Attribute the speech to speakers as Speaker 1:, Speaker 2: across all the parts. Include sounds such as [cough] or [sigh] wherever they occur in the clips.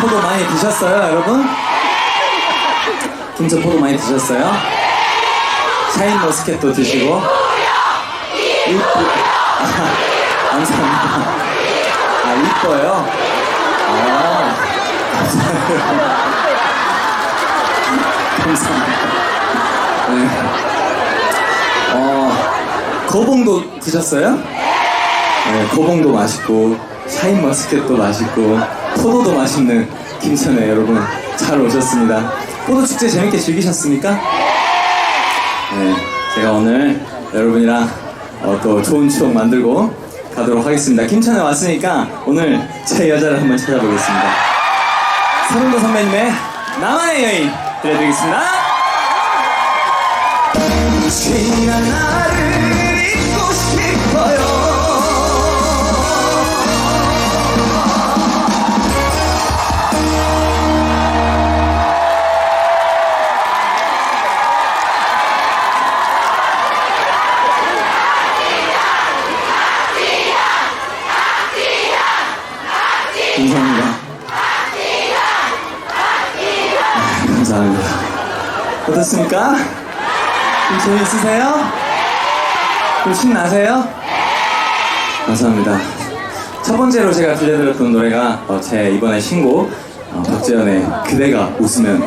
Speaker 1: 포도 많이 드셨어요, 여러분? 김천 포도 많이 드셨어요? 샤인 머스켓도 드시고. 이쁘. 아, 감사합니다. 아, 이뻐요? 아, 감사합니다. 감사합니다. 네. 어, 거봉도 드셨어요? 네, 거봉도 맛있고, 샤인 머스켓도 맛있고, 포도도 맛있는 김천에 여러분 잘 오셨습니다. 포도 축제 재밌게 즐기셨습니까? 네, 제가 오늘 여러분이랑 어, 또 좋은 추억 만들고 가도록 하겠습니다. 김천에 왔으니까 오늘 제 여자를 한번 찾아보겠습니다. 서른도 선배님의 나만의 여인 들려드리겠습니다. 어떻습니까? 좀 재미있으세요? 좀 신나세요? 감사합니다. 첫 번째로 제가 들려드렸던 노래가 어, 제 이번에 신곡 어, 박재현의 그대가 웃으면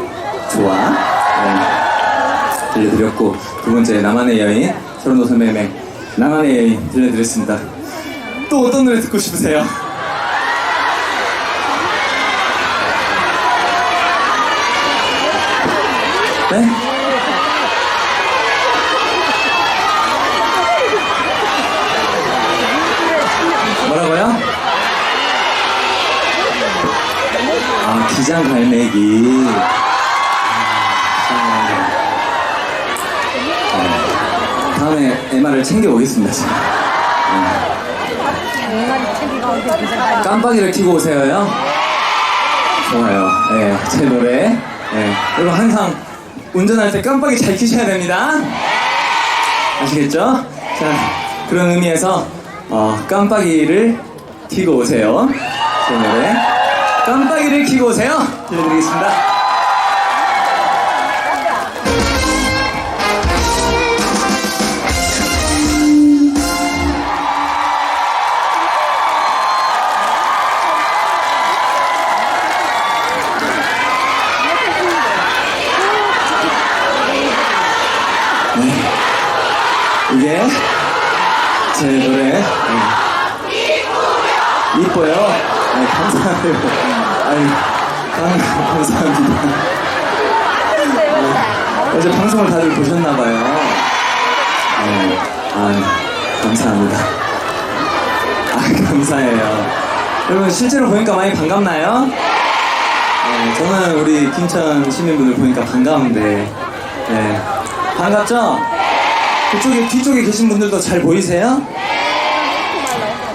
Speaker 1: 좋아 네, 들려드렸고 두 번째 나만의 여인 서른도 선배님의 나만의 여인 들려드렸습니다. 또 어떤 노래 듣고 싶으세요? 네? 뭐라고요? 아, 기장 갈매기. 아, 다음에 MR을 챙겨오겠습니다, 제가. 네. 깜빡이를 켜고 오세요요? 좋아요. 네, 제 노래. 네, 여러분 항상 운전할 때 깜빡이 잘 켜셔야 됩니다. 아시겠죠? 자, 그런 의미에서 어, 깜빡이를 켜고 오세요. 제 노래. 깜빡이를 켜고 오세요. 들려드리겠습니다. 이게 제 노래. 네. 이뻐요. 네, 감사해요. 아유, 감, 감사합니다. 네, 어제 방송을 다들 보셨나봐요. 네, 아, 감사합니다. 아, 감사해요. 여러분, 실제로 보니까 많이 반갑나요? 네, 저는 우리 김천 시민분들 보니까 반가운데, 네, 반갑죠? 그쪽에 뒤쪽에 계신 분들도 잘 보이세요?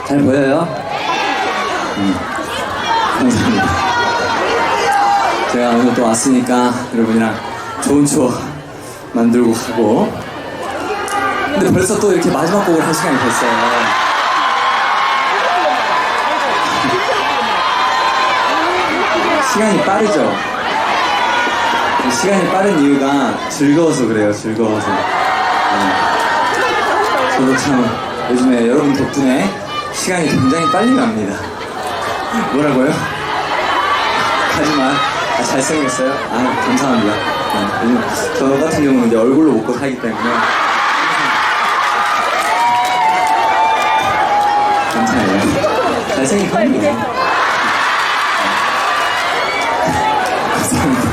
Speaker 1: 잘 보여요? 음, 감사합니다. 제가 오늘 또 왔으니까 여러분이랑 좋은 추억 만들고 가고. 근데 벌써 또 이렇게 마지막 곡을 할 시간이 됐어요. 시간이 빠르죠? 시간이 빠른 이유가 즐거워서 그래요, 즐거워서. 네. 저도 참 요즘에 여러분 덕분에 시간이 굉장히 빨리 갑니다. 뭐라고요? 하지만 아, 잘생겼어요? 아 감사합니다. 네, 저 같은 경우는 이제 얼굴로 먹고 살기 때문에 감사해요. 잘생긴 편이에요. 감사합니다.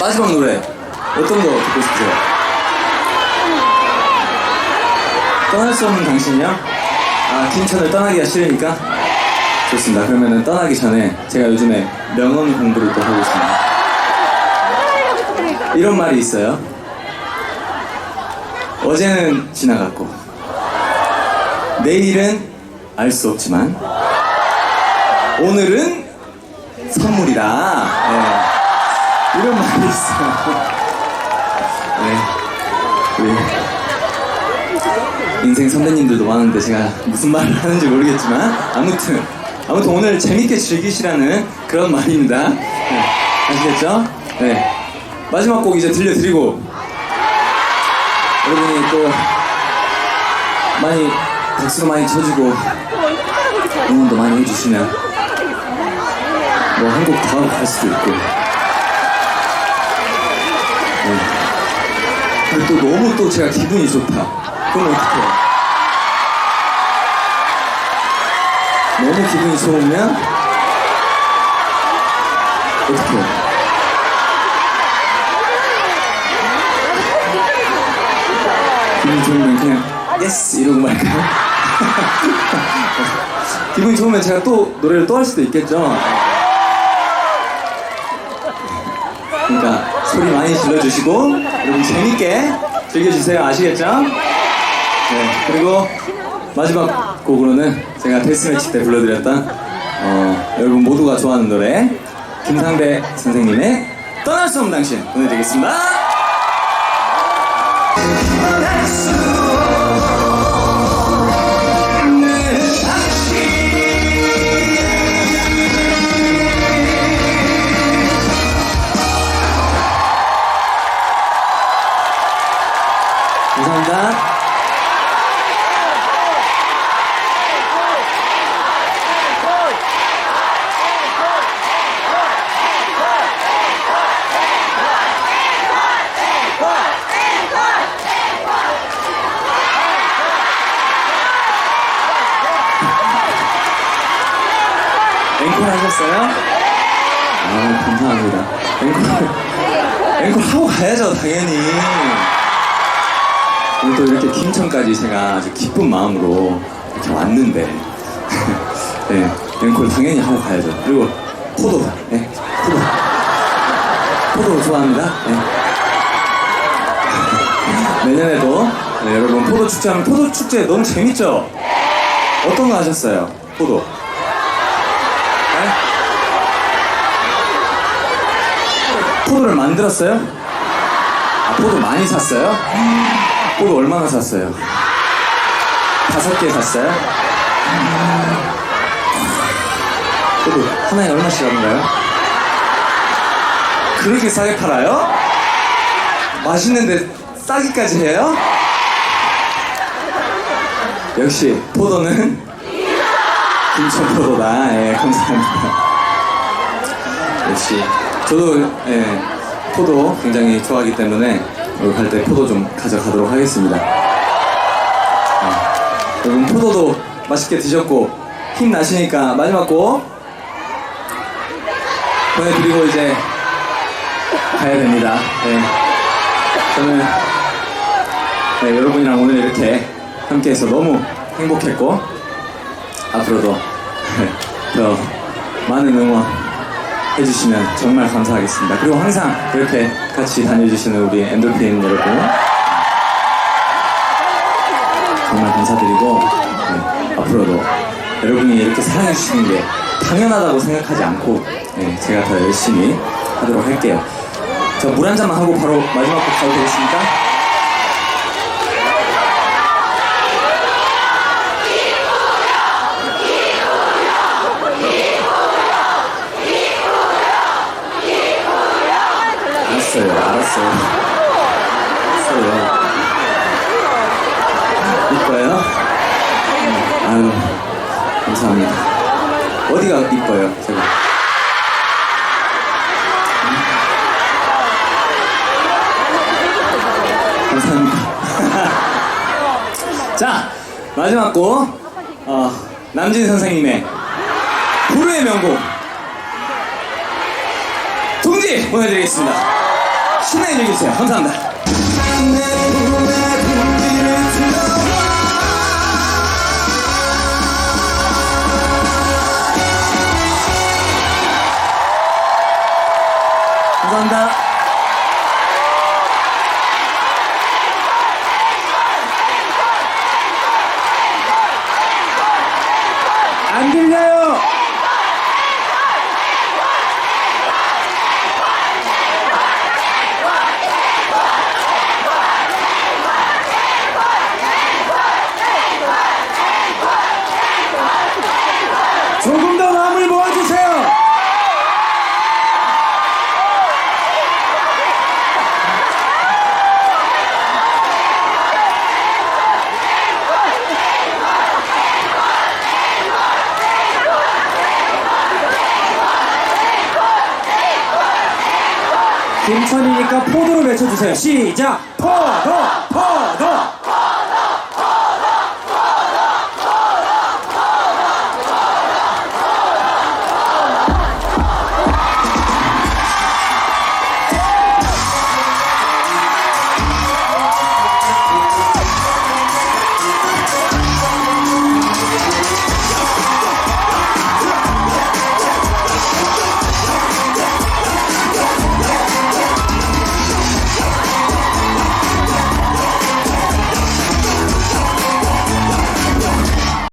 Speaker 1: 마지막 노래 어떤 거 듣고 싶으세요? 떠날 수 없는 당신이요? 아 김천을 떠나기가 싫으니까? 좋습니다. 그러면은 떠나기 전에 제가 요즘에 명언 공부를 또 하고 있습니다. 이런 말이 있어요. 어제는 지나갔고 내일은 알 수 없지만 오늘은 선물이다. 네. 이런 말이 있어요. 네. 우리 인생 선배님들도 많은데 제가 무슨 말을 하는지 모르겠지만 아무튼 아무튼 오늘 재밌게 즐기시라는 그런 말입니다. 네, 아시겠죠? 네. 마지막 곡 이제 들려드리고 여러분이 또 많이 박수도 많이 쳐주고 응원도 많이 해주시면 뭐한곡더 하고 갈 수도 있고 네. 근데 또 너무 또 제가 기분이 좋다 그럼 어떡해요 너무 기분이 좋으면 어떡해요 기분이 좋으면 그냥 예스 이러고 말까요? [laughs] 기분이 좋으면 제가 또 노래를 또 할 수도 있겠죠. 그러니까 소리 많이 질러주시고 여러분 재밌게 즐겨주세요. 아시겠죠? 네 그리고 마지막 곡으로는 제가 데스매치 때 불러드렸던 어, 여러분 모두가 좋아하는 노래 김상배 선생님의 떠날 수 없는 당신 보내드리겠습니다. 앵콜 하셨어요? 아, 감사합니다. 앵콜, 앵콜 하고 가야죠, 당연히. 오늘 또 이렇게 김천까지 제가 아주 기쁜 마음으로 이렇게 왔는데. [laughs] 네, 앵콜 당연히 하고 가야죠. 그리고 포도, 네, 포도. 포도 좋아합니다. 네. [laughs] 내년에도 네, 여러분 포도 축제 하면 포도 축제 너무 재밌죠? 어떤 거 하셨어요? 포도. 포도를 만들었어요? 아, 포도 많이 샀어요? 포도 얼마나 샀어요? 다섯 개 샀어요? 포도 하나에 얼마씩 하는가요? 그렇게 싸게 팔아요? 맛있는데 싸기까지 해요? 역시 포도는 김천포도다. 예, 감사합니다. 역시 저도 예, 포도 굉장히 좋아하기 때문에 여기 갈 때 포도 좀 가져가도록 하겠습니다. 아, 여러분 포도도 맛있게 드셨고 힘 나시니까 마지막 곡 보내드리고 이제 가야 됩니다. 예. 저는 네, 여러분이랑 오늘 이렇게 함께해서 너무 행복했고 앞으로도 [laughs] 더 많은 응원 해주시면 정말 감사하겠습니다. 그리고 항상 이렇게 같이 다녀주시는 우리 엔돌핀 여러분 정말 감사드리고 네, 앞으로도 여러분이 이렇게 사랑해주시는 게 당연하다고 생각하지 않고 네, 제가 더 열심히 하도록 할게요. 자, 물 한 잔만 하고 바로 마지막 곡 가도 되겠습니까? 알았어요, 알았어요. 알았어요. 이뻐요? 음, 아유, 감사합니다. 어디가 이뻐요, 제가? 감사합니다. [laughs] 자, 마지막 곡, 어, 남진 선생님의 불후의 명곡, 동지 보내드리겠습니다. 신나게 즐겨주세요. 감사합니다. 김천이니까 포도로 외쳐주세요. 시작! 포도! 포도!